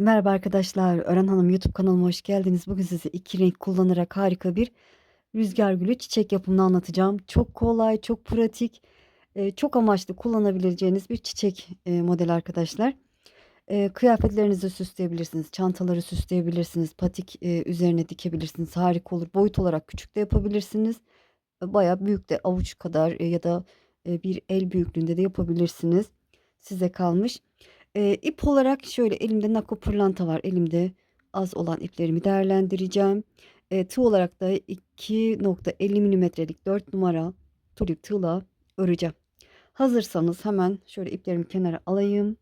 Merhaba arkadaşlar, Ören Hanım YouTube kanalıma hoş geldiniz. Bugün size iki renk kullanarak harika bir rüzgar gülü çiçek yapımını anlatacağım. Çok kolay, çok pratik, e, çok amaçlı kullanabileceğiniz bir çiçek e, modeli arkadaşlar. E, kıyafetlerinizi süsleyebilirsiniz, çantaları süsleyebilirsiniz, patik üzerine dikebilirsiniz. Harika olur. Boyut olarak küçük de yapabilirsiniz. Bayağı büyük de avuç kadar ya da bir el büyüklüğünde de yapabilirsiniz. Size kalmış. Eee, ip olarak şöyle elimde nako pırlanta var. Elimde az olan iplerimi değerlendireceğim. Eee, tığ olarak da 2.50 milimetrelik 4 numara tulip tığla öreceğim. Hazırsanız hemen şöyle iplerimi kenara alayım.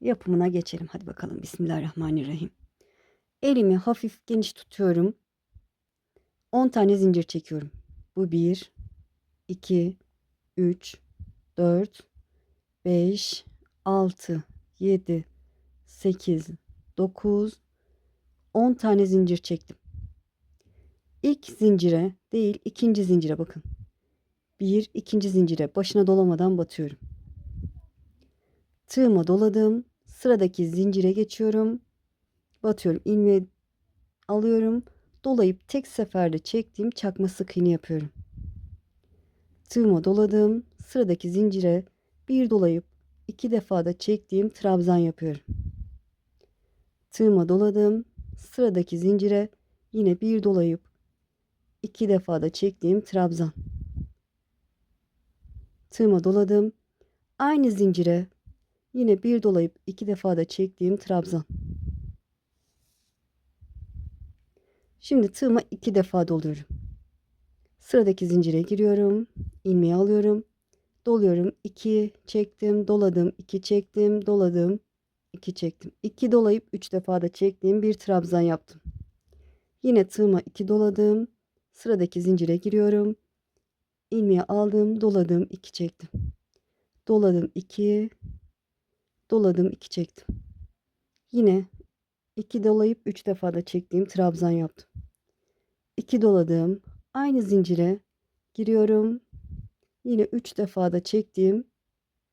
Yapımına geçelim. Hadi bakalım. Bismillahirrahmanirrahim. Elimi hafif geniş tutuyorum. 10 tane zincir çekiyorum. Bu 1, 2, 3, 4, 5, 6, 7, 8, 9, 10 tane zincir çektim. İlk zincire değil ikinci zincire bakın. Bir ikinci zincire başına dolamadan batıyorum. Tığıma doladım. Sıradaki zincire geçiyorum. Batıyorum. ilmeği alıyorum. Dolayıp tek seferde çektiğim çakma sık iğne yapıyorum. Tığıma doladım. Sıradaki zincire bir dolayıp iki defa da çektiğim trabzan yapıyorum. Tığıma doladım. Sıradaki zincire yine bir dolayıp iki defa da çektiğim trabzan. Tığıma doladım. Aynı zincire yine bir dolayıp iki defa da çektiğim trabzan. Şimdi tığıma iki defa doluyorum. Sıradaki zincire giriyorum. ilmeği alıyorum. Doluyorum. 2 çektim, doladım, 2 çektim, doladım, 2 çektim. 2 dolayıp 3 defa da çektiğim bir trabzan yaptım. Yine tığıma 2 doladım. Sıradaki zincire giriyorum. ilmeği aldım, doladım, 2 çektim. Doladım 2 doladım 2 çektim. Yine 2 dolayıp 3 defa da çektiğim trabzan yaptım. 2 doladım. Aynı zincire giriyorum. Yine 3 defa da çektiğim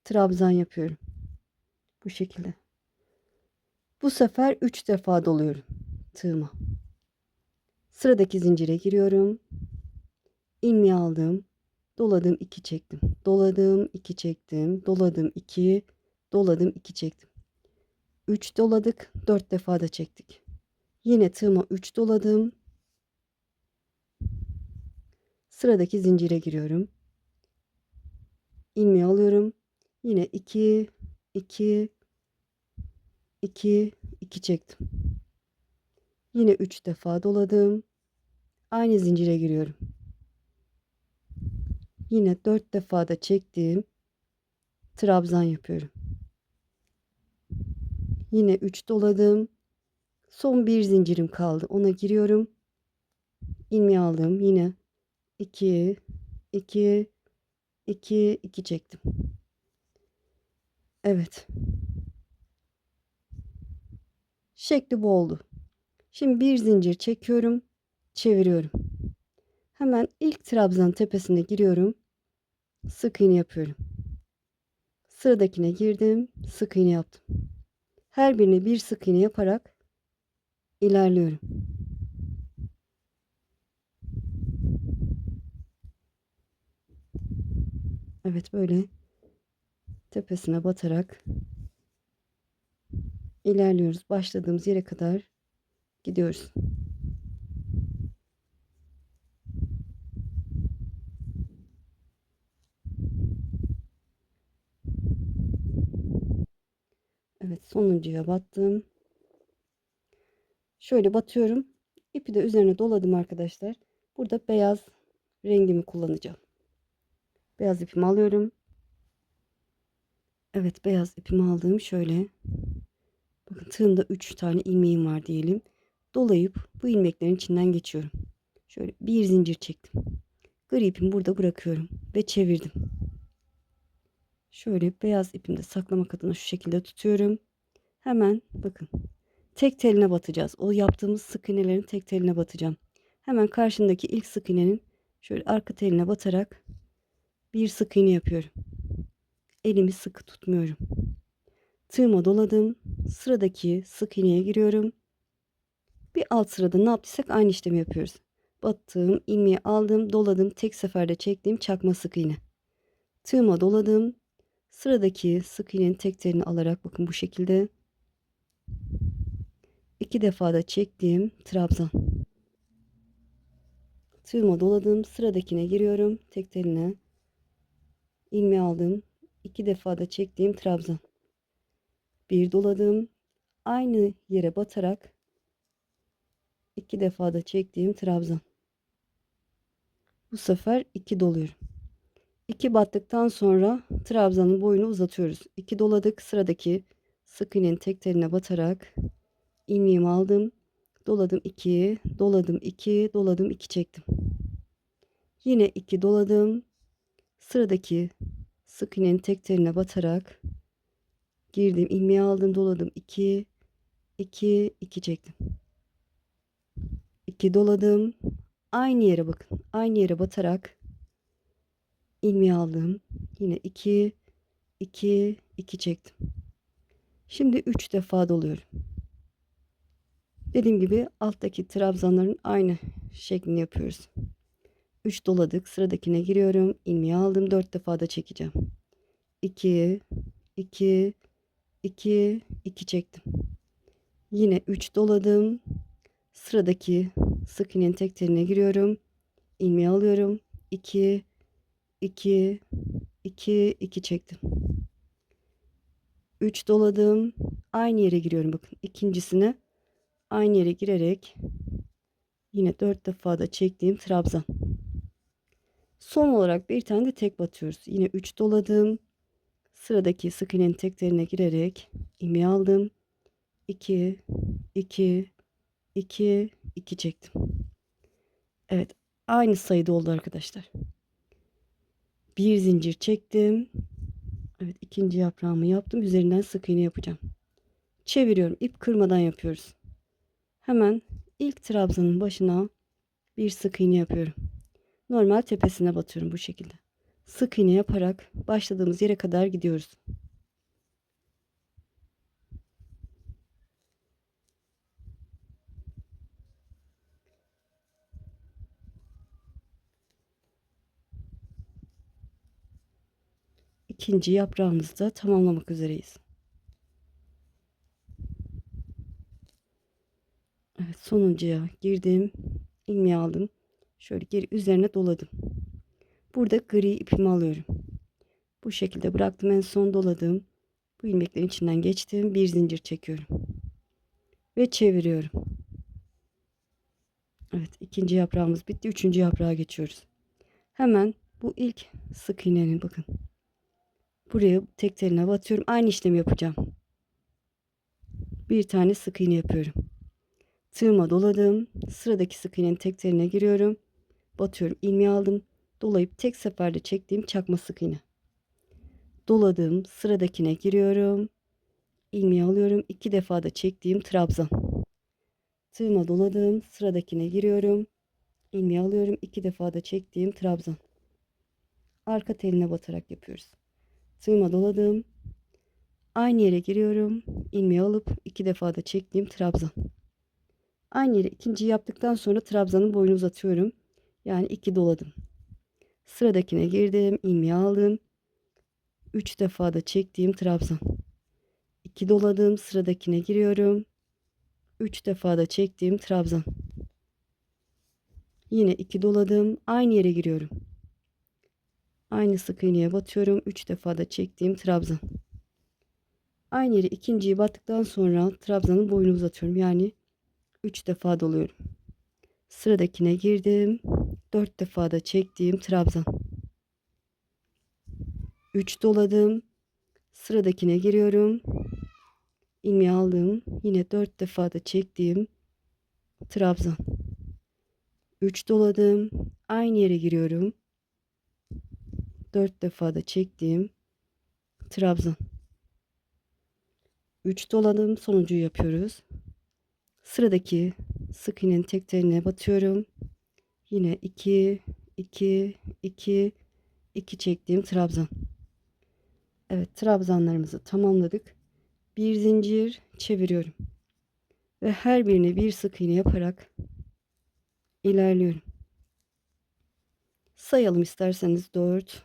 trabzan yapıyorum. Bu şekilde. Bu sefer 3 defa doluyorum tığıma. Sıradaki zincire giriyorum. ilmeği aldım. Doladım 2 çektim. Doladım 2 çektim. Doladım 2. Doladım 2 çektim. 3 doladık. 4 defa da çektik. Yine tığıma 3 doladım. Sıradaki zincire giriyorum ilmeği alıyorum. Yine 2 2 2 2 çektim. Yine 3 defa doladım. Aynı zincire giriyorum. Yine 4 defa da çektiğim trabzan yapıyorum. Yine 3 doladım. Son bir zincirim kaldı. Ona giriyorum. ilmeği aldım. Yine 2 2 2 2 çektim. Evet. Şekli bu oldu. Şimdi bir zincir çekiyorum, çeviriyorum. Hemen ilk trabzan tepesine giriyorum. Sık iğne yapıyorum. Sıradakine girdim, sık iğne yaptım. Her birine bir sık iğne yaparak ilerliyorum. Evet böyle tepesine batarak ilerliyoruz. Başladığımız yere kadar gidiyoruz. Evet sonuncuya battım. Şöyle batıyorum. İpi de üzerine doladım arkadaşlar. Burada beyaz rengimi kullanacağım. Beyaz ipimi alıyorum. Evet beyaz ipimi aldım. Şöyle. Bakın tığımda 3 tane ilmeğim var diyelim. Dolayıp bu ilmeklerin içinden geçiyorum. Şöyle bir zincir çektim. Gri ipimi burada bırakıyorum ve çevirdim. Şöyle beyaz ipimde saklamak adına şu şekilde tutuyorum. Hemen bakın tek teline batacağız. O yaptığımız sık iğnelerin tek teline batacağım. Hemen karşındaki ilk sık iğnenin şöyle arka teline batarak bir sık iğne yapıyorum. Elimi sıkı tutmuyorum. Tığıma doladım. Sıradaki sık iğneye giriyorum. Bir alt sırada ne yaptıysak aynı işlemi yapıyoruz. Battığım ilmeği aldım, doladım, tek seferde çektiğim çakma sık iğne. Tığıma doladım. Sıradaki sık iğnenin tek telini alarak bakın bu şekilde iki defa da çektiğim trabzan. Tığıma doladım. Sıradakine giriyorum. Tek teline ilmeği aldım. iki defa da çektiğim trabzan. Bir doladım. Aynı yere batarak iki defa da çektiğim trabzan. Bu sefer iki doluyorum. 2 battıktan sonra trabzanın boyunu uzatıyoruz. 2 doladık. Sıradaki sık iğnenin tek teline batarak ilmeğimi aldım. Doladım 2, doladım 2, doladım 2 çektim. Yine 2 doladım. Sıradaki sık iğnenin tek teline batarak girdim, ilmeği aldım, doladım 2, 2, 2 çektim. 2 doladım. Aynı yere bakın. Aynı yere batarak ilmeği aldım. Yine 2 2 2 çektim. Şimdi 3 defa doluyorum. Dediğim gibi alttaki trabzanların aynı şeklini yapıyoruz. 3 doladık. Sıradakine giriyorum. ilmeği aldım. 4 defa da çekeceğim. 2 2 2 2 çektim. Yine 3 doladım. Sıradaki sık iğnenin tek teline giriyorum. ilmeği alıyorum. 2 2 2 2 çektim. 3 doladım. Aynı yere giriyorum bakın. ikincisine aynı yere girerek yine 4 defa da çektiğim trabzan. Son olarak bir tane de tek batıyoruz. Yine 3 doladım. Sıradaki sık iğnenin teklerine girerek ilmeği aldım. 2 2 2 2 çektim. Evet, aynı sayıda oldu arkadaşlar. Bir zincir çektim. Evet, ikinci yaprağımı yaptım. Üzerinden sık iğne yapacağım. Çeviriyorum. İp kırmadan yapıyoruz. Hemen ilk trabzanın başına bir sık iğne yapıyorum. Normal tepesine batıyorum bu şekilde. Sık iğne yaparak başladığımız yere kadar gidiyoruz. ikinci yaprağımızı da tamamlamak üzereyiz. Evet sonuncuya girdim. ilmeği aldım. Şöyle geri üzerine doladım. Burada gri ipimi alıyorum. Bu şekilde bıraktım en son doladım. Bu ilmeklerin içinden geçtim. Bir zincir çekiyorum. Ve çeviriyorum. Evet ikinci yaprağımız bitti. Üçüncü yaprağa geçiyoruz. Hemen bu ilk sık iğnenin bakın Buraya tek teline batıyorum. Aynı işlemi yapacağım. Bir tane sık iğne yapıyorum. Tığıma doladım. Sıradaki sık iğnenin tek teline giriyorum. Batıyorum. ilmeği aldım. Dolayıp tek seferde çektiğim çakma sık iğne. Doladım. Sıradakine giriyorum. ilmeği alıyorum. iki defa da çektiğim trabzan. Tığıma doladım. Sıradakine giriyorum. ilmeği alıyorum. iki defa da çektiğim trabzan. Arka teline batarak yapıyoruz. Tığıma doladım. Aynı yere giriyorum. ilmeği alıp iki defa da çektiğim trabzan. Aynı yere ikinciyi yaptıktan sonra trabzanın boyunu uzatıyorum. Yani iki doladım. Sıradakine girdim. ilmeği aldım. Üç defa da çektiğim trabzan. İki doladım. Sıradakine giriyorum. Üç defa da çektiğim trabzan. Yine iki doladım. Aynı yere giriyorum. Aynı sık iğneye batıyorum. 3 defa da çektiğim trabzan. Aynı yere ikinciyi battıktan sonra trabzanın boyunu uzatıyorum. Yani 3 defa doluyorum. Sıradakine girdim. 4 defa da çektiğim trabzan. 3 doladım. Sıradakine giriyorum. ilmeği aldım. Yine 4 defa da çektiğim trabzan. 3 doladım. Aynı yere giriyorum. 4 defa da çektiğim trabzan. 3 doladım. Sonuncuyu yapıyoruz. Sıradaki sık iğnenin tek teline batıyorum. Yine 2 2 2 2 çektiğim trabzan. Evet trabzanlarımızı tamamladık. bir zincir çeviriyorum. Ve her birine bir sık iğne yaparak ilerliyorum. Sayalım isterseniz 4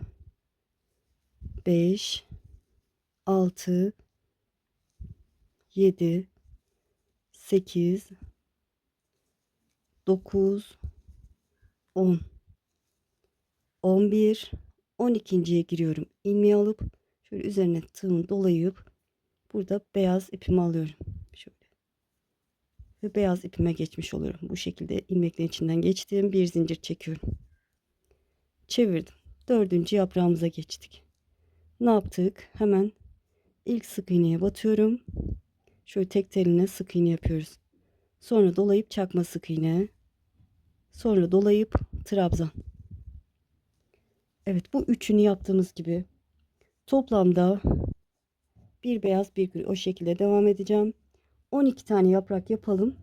5 6 7 8 9 10 11 12.ye giriyorum. ilmeği alıp şöyle üzerine tığımı dolayıp burada beyaz ipimi alıyorum. Şöyle. Ve beyaz ipime geçmiş oluyorum. Bu şekilde ilmeklerin içinden geçtim. Bir zincir çekiyorum. Çevirdim. Dördüncü yaprağımıza geçtik. Ne yaptık? Hemen ilk sık iğneye batıyorum. Şöyle tek teline sık iğne yapıyoruz. Sonra dolayıp çakma sık iğne. Sonra dolayıp trabzan. Evet bu üçünü yaptığımız gibi toplamda bir beyaz bir gri o şekilde devam edeceğim. 12 tane yaprak yapalım.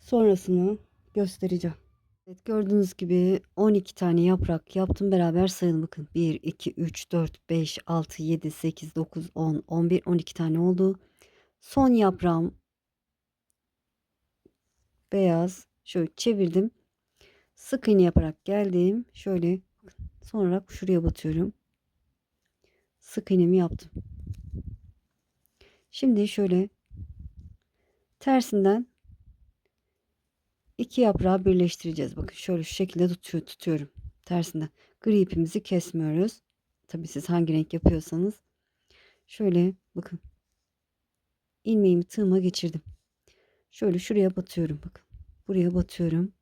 Sonrasını göstereceğim. Evet gördüğünüz gibi 12 tane yaprak yaptım beraber sayalım bakın 1 2 3 4 5 6 7 8 9 10 11 12 tane oldu. Son yaprağım beyaz şöyle çevirdim. Sık iğne yaparak geldim. Şöyle sonra şuraya batıyorum. Sık iğnemi yaptım. Şimdi şöyle tersinden iki yaprağı birleştireceğiz. Bakın şöyle şu şekilde tutuyor, tutuyorum. Tersinden. Gri ipimizi kesmiyoruz. Tabii siz hangi renk yapıyorsanız. Şöyle bakın. ilmeğimi tığıma geçirdim. Şöyle şuraya batıyorum bakın. Buraya batıyorum.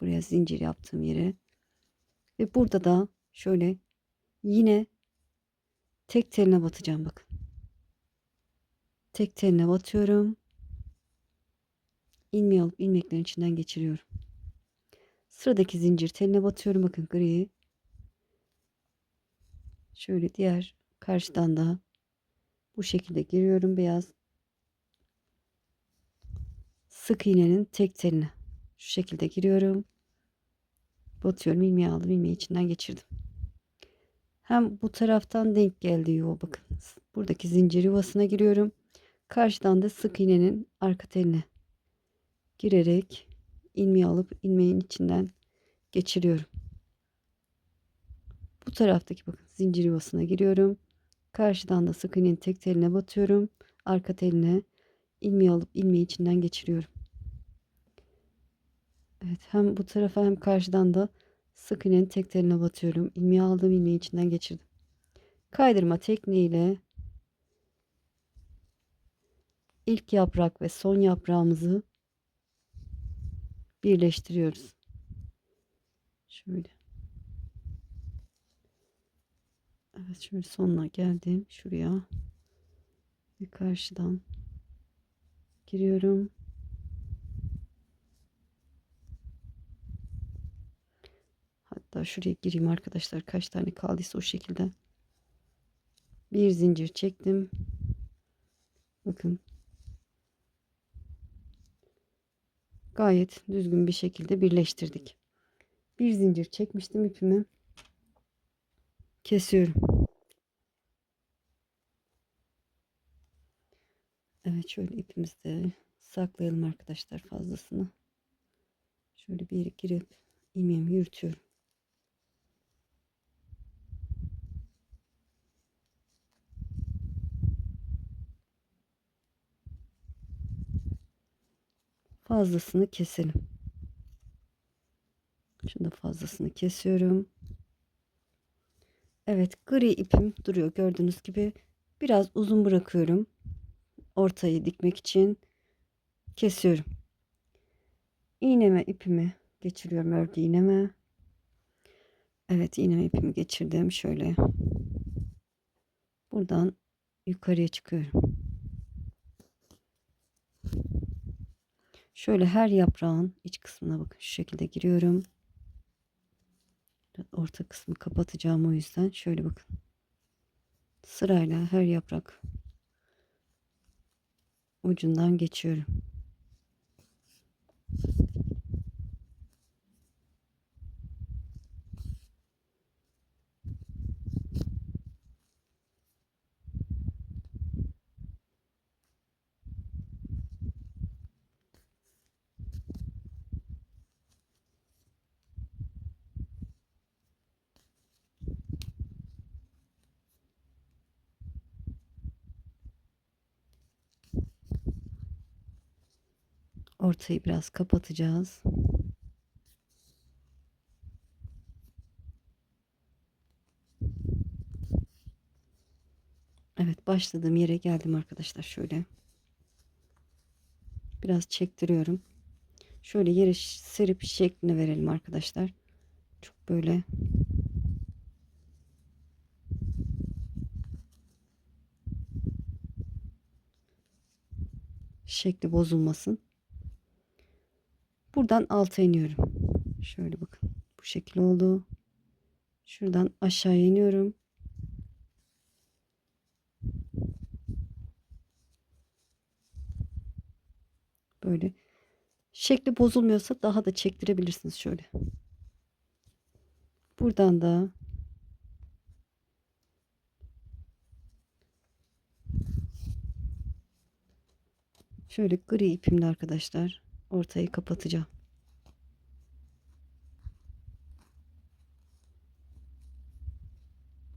Buraya zincir yaptığım yere. Ve burada da şöyle yine tek teline batacağım bakın. Tek teline batıyorum. ilmeği alıp ilmeklerin içinden geçiriyorum. Sıradaki zincir teline batıyorum bakın griyi. Şöyle diğer karşıdan da bu şekilde giriyorum beyaz sık iğnenin tek teline şu şekilde giriyorum. Batıyorum ilmeği aldım ilmeği içinden geçirdim. Hem bu taraftan denk geldi yuva bakın. Buradaki zincir yuvasına giriyorum. Karşıdan da sık iğnenin arka teline girerek ilmeği alıp ilmeğin içinden geçiriyorum. Bu taraftaki bakın zincir yuvasına giriyorum. Karşıdan da sık iğnenin tek teline batıyorum. Arka teline ilmeği alıp ilmeği içinden geçiriyorum. Evet hem bu tarafa hem karşıdan da sık iğnenin tek teline batıyorum. İlmeği aldım ilmeği içinden geçirdim. Kaydırma tekniğiyle ilk yaprak ve son yaprağımızı birleştiriyoruz. Şöyle. Evet şöyle sonuna geldim. Şuraya. Ve karşıdan giriyorum. Hatta şuraya gireyim arkadaşlar. Kaç tane kaldıysa o şekilde. Bir zincir çektim. Bakın. Gayet düzgün bir şekilde birleştirdik. Bir zincir çekmiştim ipimi. Kesiyorum. Evet şöyle ipimizi de saklayalım arkadaşlar fazlasını. Şöyle bir girip ilmeğimi yürütüyorum. fazlasını keselim. Şunu fazlasını kesiyorum. Evet gri ipim duruyor gördüğünüz gibi. Biraz uzun bırakıyorum. Ortayı dikmek için kesiyorum. İğneme ipimi geçiriyorum örgü iğneme. Evet iğneme ipimi geçirdim. Şöyle buradan yukarıya çıkıyorum. Şöyle her yaprağın iç kısmına bakın şu şekilde giriyorum. Orta kısmı kapatacağım o yüzden şöyle bakın. Sırayla her yaprak ucundan geçiyorum. Ortayı biraz kapatacağız. Evet başladığım yere geldim arkadaşlar şöyle. Biraz çektiriyorum. Şöyle yere serip şeklini verelim arkadaşlar. Çok böyle şekli bozulmasın. Buradan alta iniyorum. Şöyle bakın. Bu şekil oldu. Şuradan aşağıya iniyorum. Böyle şekli bozulmuyorsa daha da çektirebilirsiniz şöyle. Buradan da şöyle gri ipimle arkadaşlar ortayı kapatacağım.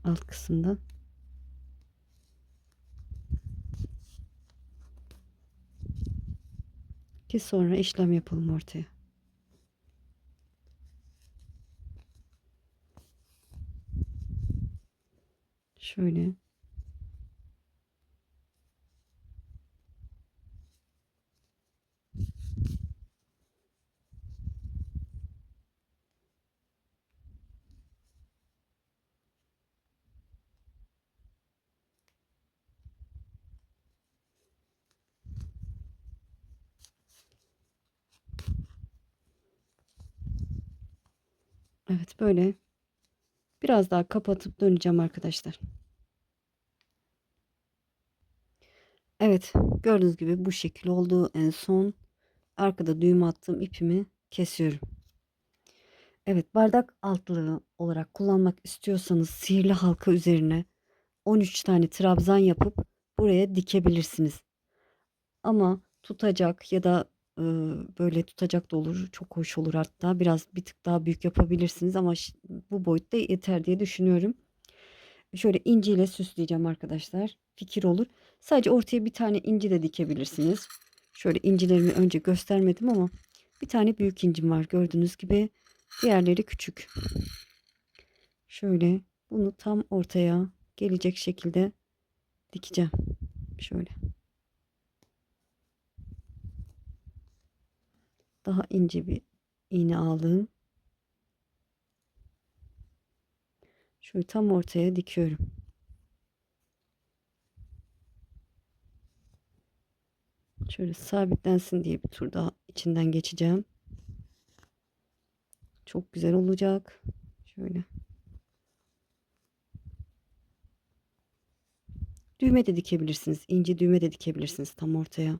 Alt kısımdan. Ki sonra işlem yapalım ortaya. Şöyle. Evet böyle biraz daha kapatıp döneceğim arkadaşlar. Evet gördüğünüz gibi bu şekil oldu. En son arkada düğüm attığım ipimi kesiyorum. Evet bardak altlığı olarak kullanmak istiyorsanız sihirli halka üzerine 13 tane trabzan yapıp buraya dikebilirsiniz. Ama tutacak ya da böyle tutacak da olur. Çok hoş olur hatta. Biraz bir tık daha büyük yapabilirsiniz ama bu boyutta yeter diye düşünüyorum. Şöyle inciyle süsleyeceğim arkadaşlar. Fikir olur. Sadece ortaya bir tane inci de dikebilirsiniz. Şöyle incilerimi önce göstermedim ama bir tane büyük incim var gördüğünüz gibi. Diğerleri küçük. Şöyle bunu tam ortaya gelecek şekilde dikeceğim. Şöyle. Daha ince bir iğne aldım. Şöyle tam ortaya dikiyorum. Şöyle sabitlensin diye bir tur daha içinden geçeceğim. Çok güzel olacak. Şöyle. Düğme de dikebilirsiniz. İnce düğme de dikebilirsiniz tam ortaya.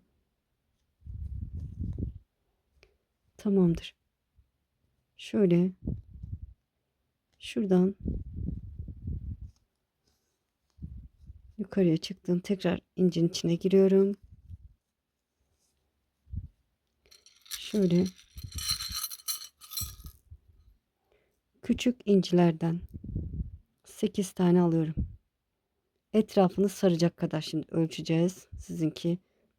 Tamamdır. Şöyle şuradan yukarıya çıktım. Tekrar incin içine giriyorum. Şöyle küçük incilerden 8 tane alıyorum. Etrafını saracak kadar şimdi ölçeceğiz. Sizinki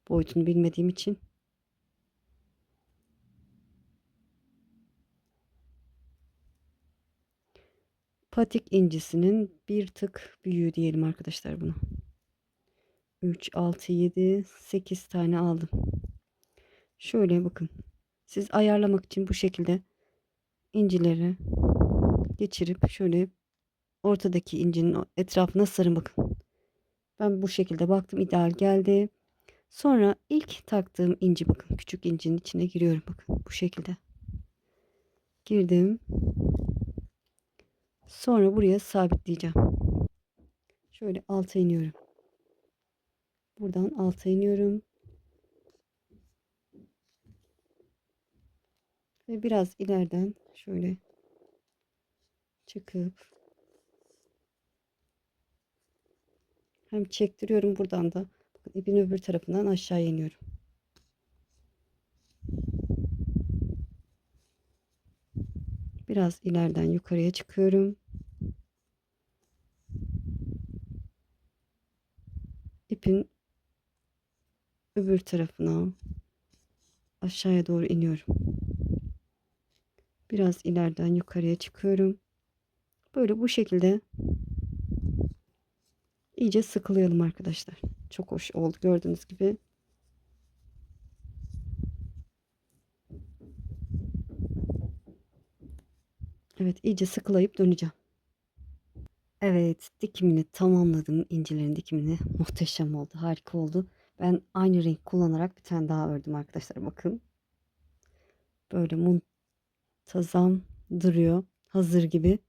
boyutunu bilmediğim için. Patik incisinin bir tık büyüğü diyelim arkadaşlar bunu. 3, 6, 7, 8 tane aldım. Şöyle bakın. Siz ayarlamak için bu şekilde incileri geçirip şöyle ortadaki incinin etrafına sarın bakın. Ben bu şekilde baktım ideal geldi. Sonra ilk taktığım inci bakın küçük incinin içine giriyorum bakın bu şekilde. Girdim. Sonra buraya sabitleyeceğim. Şöyle alta iniyorum. Buradan alta iniyorum. Ve biraz ileriden şöyle çıkıp hem çektiriyorum buradan da bakın ipin öbür tarafından aşağı iniyorum. Biraz ileriden yukarıya çıkıyorum. İpin öbür tarafına aşağıya doğru iniyorum. Biraz ileriden yukarıya çıkıyorum. Böyle bu şekilde iyice sıkılayalım arkadaşlar. Çok hoş oldu gördüğünüz gibi. Evet iyice sıkılayıp döneceğim. Evet dikimini tamamladım. İncilerin dikimini muhteşem oldu. Harika oldu. Ben aynı renk kullanarak bir tane daha ördüm arkadaşlar. Bakın. Böyle muntazam duruyor. Hazır gibi.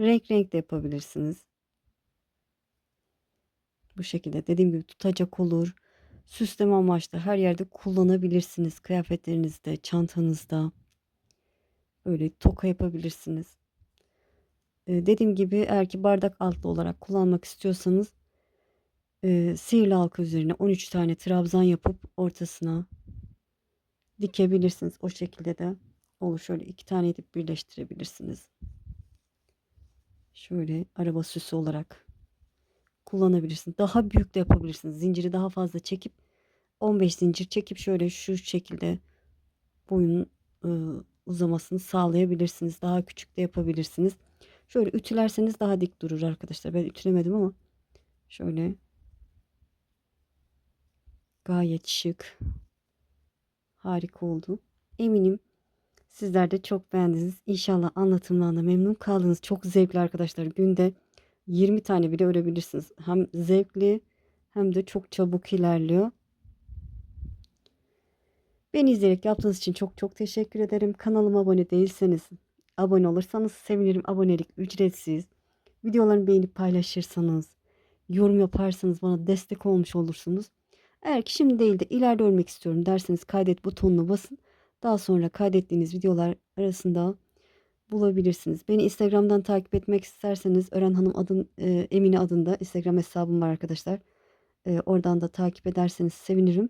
Renk renk de yapabilirsiniz. Bu şekilde dediğim gibi tutacak olur. Süsleme amaçlı her yerde kullanabilirsiniz. Kıyafetlerinizde, çantanızda. Böyle toka yapabilirsiniz. Dediğim gibi eğer ki bardak altlı olarak kullanmak istiyorsanız e, sihirli halka üzerine 13 tane trabzan yapıp ortasına dikebilirsiniz. O şekilde de olur. Şöyle iki tane edip birleştirebilirsiniz. Şöyle araba süsü olarak kullanabilirsiniz. Daha büyük de yapabilirsiniz. Zinciri daha fazla çekip 15 zincir çekip şöyle şu şekilde boyun ıı, uzamasını sağlayabilirsiniz. Daha küçük de yapabilirsiniz. Şöyle ütülerseniz daha dik durur arkadaşlar. Ben ütülemedim ama şöyle gayet şık. Harika oldu. Eminim sizler de çok beğendiniz. İnşallah anlatımdan da memnun kaldınız. Çok zevkli arkadaşlar. Günde 20 tane bile örebilirsiniz. Hem zevkli hem de çok çabuk ilerliyor. Beni izleyerek yaptığınız için çok çok teşekkür ederim. Kanalıma abone değilseniz abone olursanız sevinirim. Abonelik ücretsiz. Videolarımı beğenip paylaşırsanız, yorum yaparsanız bana destek olmuş olursunuz. Eğer ki şimdi değil de ileride ölmek istiyorum derseniz kaydet butonuna basın. Daha sonra kaydettiğiniz videolar arasında bulabilirsiniz. Beni Instagram'dan takip etmek isterseniz Ören Hanım adın e, Emine adında Instagram hesabım var arkadaşlar. E, oradan da takip ederseniz sevinirim.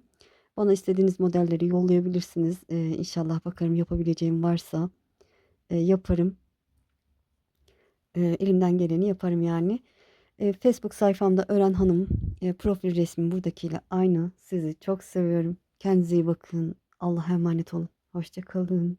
Bana istediğiniz modelleri yollayabilirsiniz. E, inşallah bakarım yapabileceğim varsa e, yaparım. E, elimden geleni yaparım yani. E, Facebook sayfamda Ören Hanım e, profil resmi buradakiyle aynı. Sizi çok seviyorum. Kendinize iyi bakın. Allah'a emanet olun. Hoşçakalın.